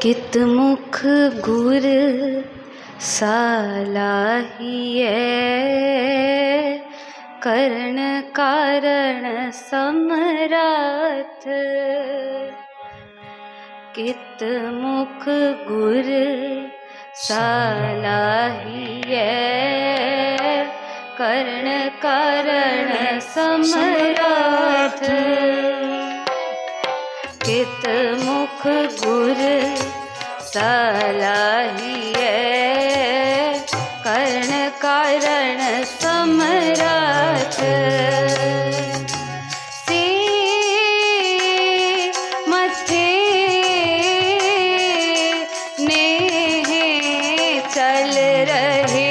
ਕਿਤ ਮੁਖ ਗੁਰ ਸਾਲਾਹੀਐ? ਕਰਨ ਕਾਰਣ ਸਮਰਾਥ ਕਿਤ ਮੁਖ ਗੁਰ ਸਾਲਾਹੀਐ? ਕਰਨ ਕਾਰਣ ਸਮਰਾਥ कित मुख गुर सलाहिए कर्ण कारण समरात Hey, hey, hey. चल रहे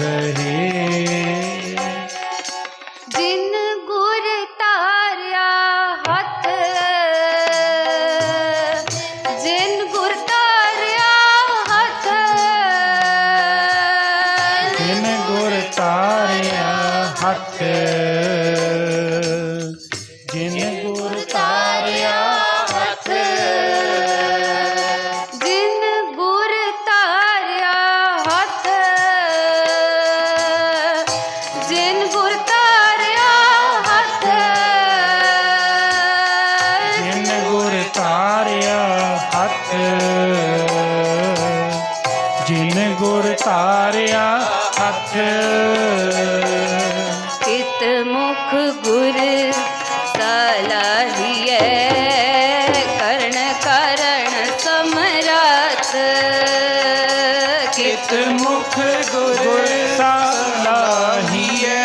रहे ਮੁਖ ਗੁਰ ਸਾਲਾਹੀਐ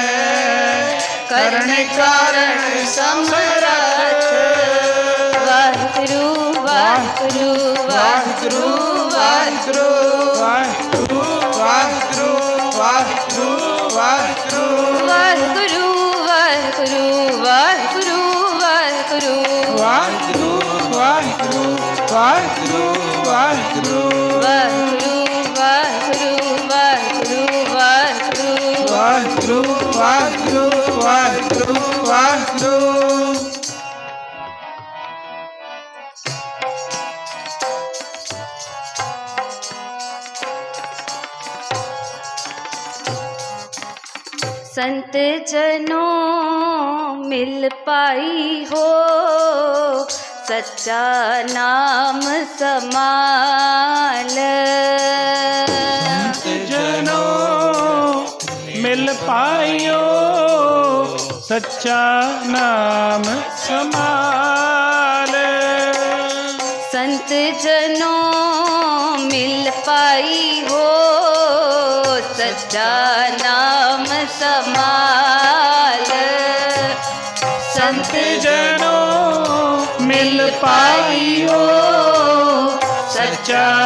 ਕਰਨ ਕਾਰਣ ਸਮਰਾਟ ਵਾਹਿਗੁਰੂ ਵਾਹਿਗੁਰੂ ਵਾਹਿਗੁਰੂ ਵਾਹਿਗੁਰੂ ਵਾਹਿਗੁਰੂ ਵਾਹਿਗੁਰੂ ਵਾਹਿਗੁਰੂ ਵਾਹਿਗੁਰੂ ਵਾਹਿਗੁਰੂ ਵਾਹਿਗੁਰੂ ਵਾਹਿਗੁਰੂ ਵਾਹਿਗੁਰੂ ਵਾਹਿਗੁਰੂ ਵਾਹਿਗੁਰੂ ਵਾਹਿਗੁਰੂ ਵਾਹਿਗੁਰੂ ਵਾਹਿਗੁਰੂ संत जनों मिल पाई हो सच्चा नाम समाल संत जनों मिल पाइयो सच्चा नाम समाल संत जनों मिल पाई हो सच्चा नाम ਸਮਾਲ ਸੰਤ ਜਨੋ ਮਿਲ ਪਾਈਓ ਸੱਚਾ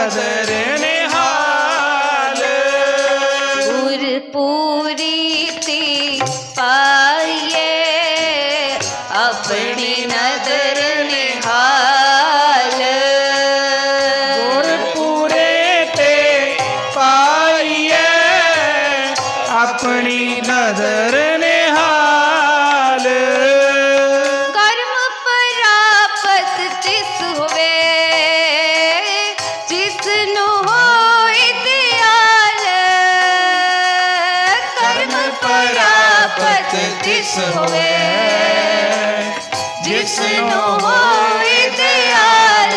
ਨਜ਼ਰ ਨਿਹਾਲ। ਗੁਰਪੂਰੀ ਤੇ ਪਾਈਏ ਆਪਣੀ ਨਜ਼ਰ ਨਿਹਾਲ। ਜਿਸ ਨੂੰ ਹੋਏ ਦਿਆਲ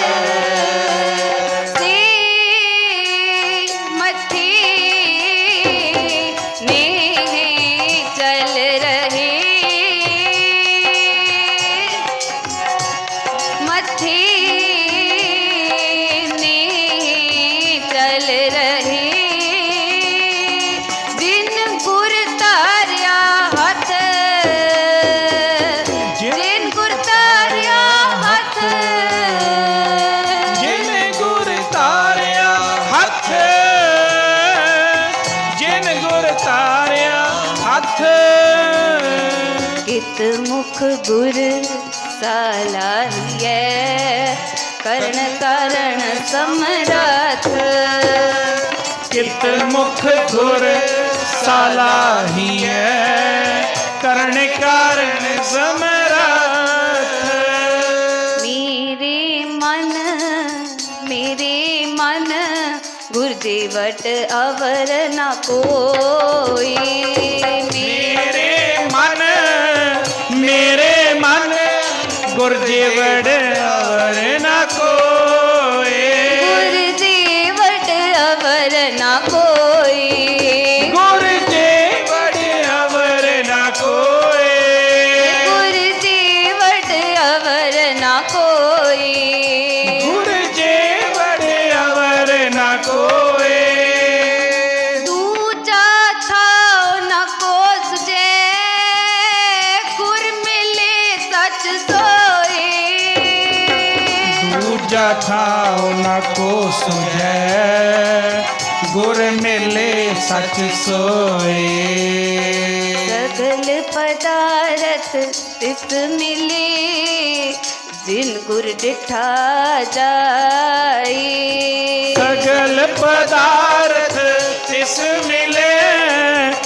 ਮੁਖ ਗੁਰ ਸਾਲਾਹੀਐ। ਕਰਨ ਕਾਰਨ ਸਮਰਥ। ਮੇਰੇ ਮਨ ਮੇਰੇ ਮਨ ਗੁਰਦੇਵਟ ਅਵਰ ਨਾ ਕੋਈ। ਮੇਰੇ ਮੇਰੇ ਮਨ ਮੇਰੇ ਮਨ ਗੁਰ ਮਿਲੇ ਸੱਚ ਸੋਏ। ਸਗਲ ਪਦਾਰਥ ਤਿਸ ਮਿਲੇ ਜਿਨ ਗੁਰ ਡਿਠਾ ਜਾਈ ਸਗਲ ਪਦਾਰਥ ਤਿਸ ਮਿਲੇ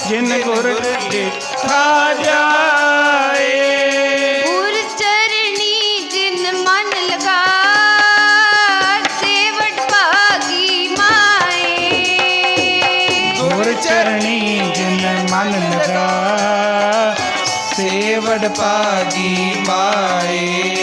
ਜਿਨ ਗੁਰ ਦੇਖਾ ਜਾਏ। ਸੇਵੜ ਮਾਏ।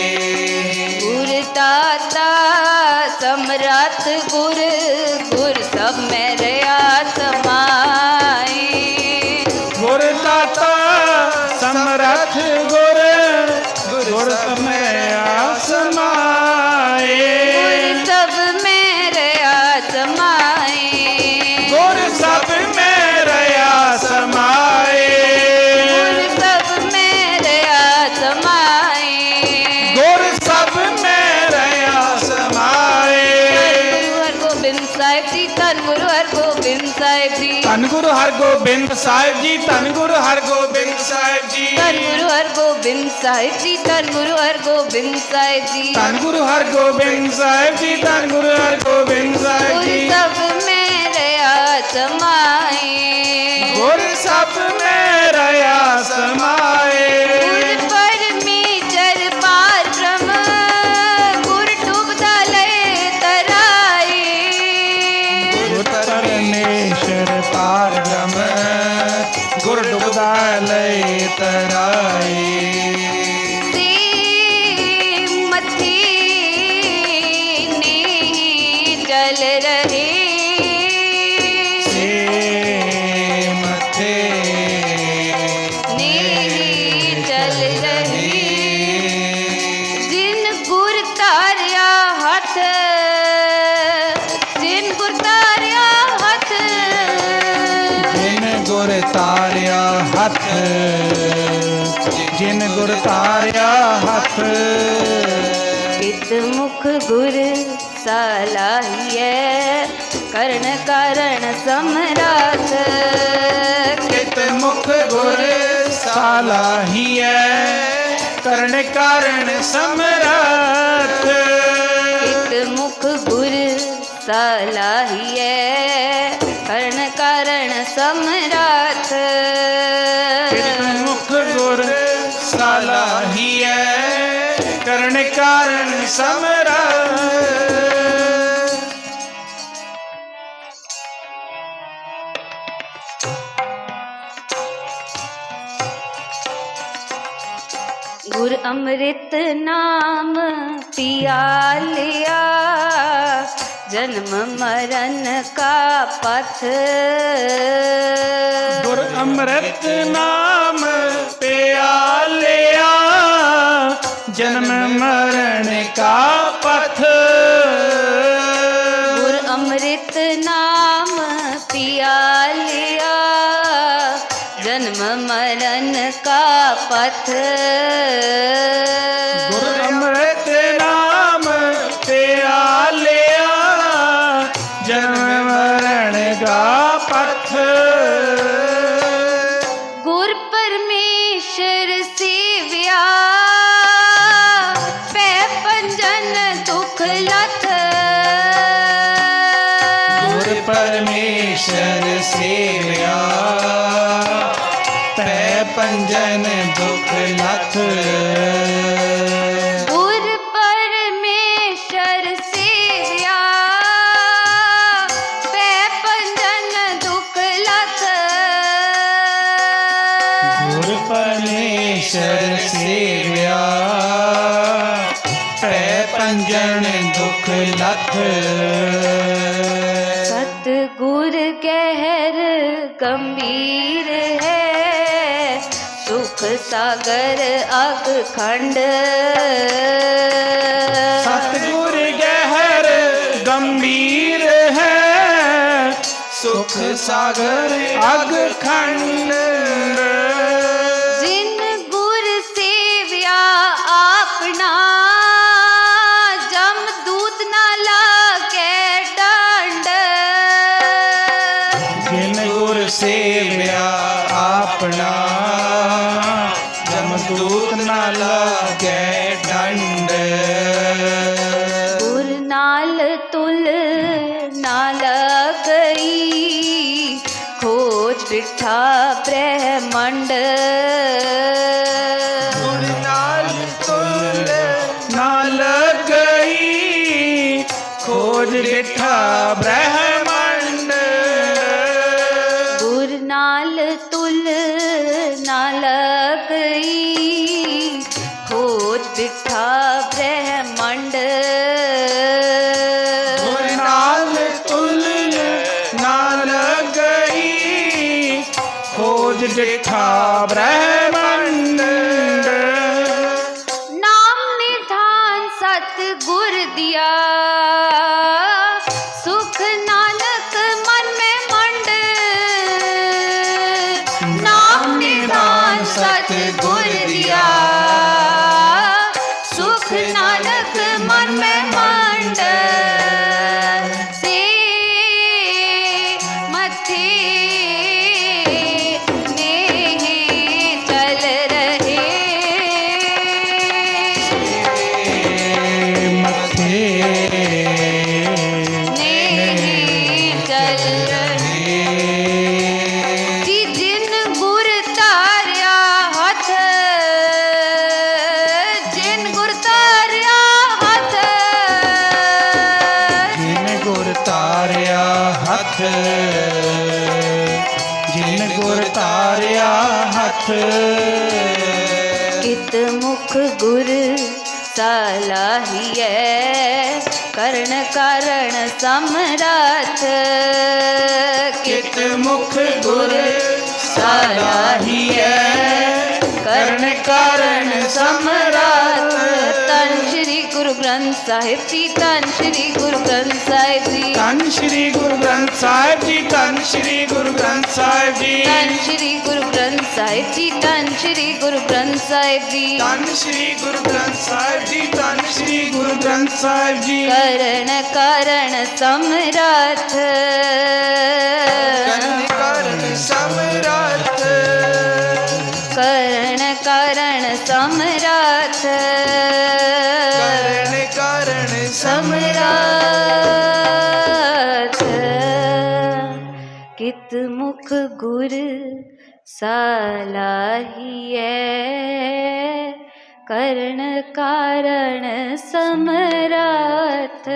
ਹਰਗੋਬਿੰਦ ਸਾਹਿਬ ਜੀ ਧੰਨ ਗੁਰੂ ਹਰਗੋਬਿੰਦ ਸਾਹਿਬ ਜੀ। ਧੰਨ ਗੁਰੂ ਹਰਗੋਬਿੰਦ ਸਾਹਿਬ ਜੀ ਧੰਨ ਗੁਰੂ ਹਰਗੋਬਿੰਦ ਸਾਹਿਬ ਜੀ। ਧੰਨ ਗੁਰੂ ਹਰਗੋਬਿੰਦ ਸਾਹਿਬ ਜੀ ਧੰਨ ਗੁਰੂ ਹਰਗੋਬਿੰਦ ਸਾਹਿਬ ਜੀ। ਗੁਰੂ ਸਭ ਮੈਂ ਰਿਆ ਸਮਾਏ ਗੁਰ ਸਭ ਮੈਂ ਰਿਆ ਸਮਾਏ ਗੁਰ ਜਿਨ ਗੁਰ ਤਾਰਿਆ ਹੱਥ। ਕਿਤ ਮੁਖ ਗੁਰ ਸਲਾਹੀਐ ਕਰਨ ਕਾਰਣ ਸਮਰਾਥ ਕਿਤ ਮੁਖ ਗੁਰ ਸਾਲਾਹੀਐ ਕਰਨ ਕਾਰਨ ਸਮਰਥ ਕਿਤ ਮੁਖ ਗੁਰ ਸਲਾਹੀਐ ਸਾਲਾਹੀਐ ਕਰਨ ਕਾਰਨ ਸਮਰਥ ਅੰਮ੍ਰਿਤ ਨਾਮ ਪਿਆ ਲਿਆ ਜਨਮ ਮਰਨ ਕਾ ਪਥ। ਗੁਰ ਅੰਮ੍ਰਿਤ ਨਾਮ ਪਥ ਗੁਰ ਅੰਮ੍ਰਿਤ ਨਾਮ ਪਿਆਲਿਆ ਜਨਮ ਮਰਨ ਕਾ ਪਥ ਗੁਰ ਪਰਮੇਸ਼ਰ ਸੇਵਿਆ ਪੈ ਪੰਜਨ ਦੁਖ ਲਥ। ਗੁਰ ਪਰਮੇਸ਼ਰ ਸੇਵਿਆ ਪੈ ਪੰਜਨ ਦੁਖ ਲਥ ਗੁਰ ਪਰਮੇਸ਼ਰ ਸੇਵਿਆ ਪੈ ਪੰਜਨ ਦੁਖ ਲਥ ਗੁਰ ਪਰਮੇਸ਼ਰ ਸੇਵਿਆ ਪੈ ਪੰਜਨ ਦੁਖ ਲਥ ਸਤ ਗੁਰ ਗਹਿਰ ਗੰਭੀਰ ਸੁਖ ਸਾਗਰ ਅਗ ਖੰਡ ਸਤਿਗੁਰ ਗਹਿਰ ਗੰਭੀਰ ਹੈ ਸੁਖ ਸਾਗਰ ਅਗ ਖੰਡ ਹੱਥ ਕਿਤ ਮੁਖ ਗੁਰ ਸਲਾਹੀਐ? ਕਰਨ ਕਾਰਣ ਸਮਰਾਥ ਕਿਤ ਮੁਖ ਗੁਰ ਸਲਾਹੀਐ? ਕਰਨ ਕਾਰਨ ਸਮਰਾਤ। ਗੁਰੂ ਗ੍ਰੰਥ ਸਾਹਿਬ ਜੀ ਤਨ ਸ਼੍ਰੀ ਗੁਰੂ ਗ੍ਰੰਥ ਸਾਹਿਬ ਜੀ। ਧੰਨ ਸ਼੍ਰੀ ਗੁਰੂ ਗ੍ਰੰਥ ਸਾਹਿਬ ਜੀ ਧੰਨ ਸ਼੍ਰੀ ਗੁਰੂ ਗ੍ਰੰਥ ਸਾਹਿਬ ਜੀ। ਤਨ ਸ਼੍ਰੀ ਗੁਰੂ ਗ੍ਰੰਥ ਸਾਹਿਬ ਜੀ ਤਨ ਸ਼੍ਰੀ ਗੁਰੂ ਗ੍ਰੰਥ ਸਾਹਿਬ ਜੀ। ਧੰਨ ਸ਼੍ਰੀ ਗੁਰੂ ਗ੍ਰੰਥ ਸਾਹਿਬ ਜੀ ਧੰਨ ਸ਼੍ਰੀ ਗੁਰੂ ਗ੍ਰੰਥ ਸਾਹਿਬ ਜੀ। ਕਰਨ ਕਾਰਣ ਸਮਰਾਥ। ਕਰਨ ਕਾਰਨ ਸਮਰਾਤ ਕਰਨ ਕਾਰਣ ਸਮਰਾਥ। ਕਰਨ ਕਾਰਨ ਕਿਤ ਮੁਖ ਗੁਰ ਸਲਾਹੀਐ? ਕਰਨ ਕਾਰਣ ਸਮਰਾਥ।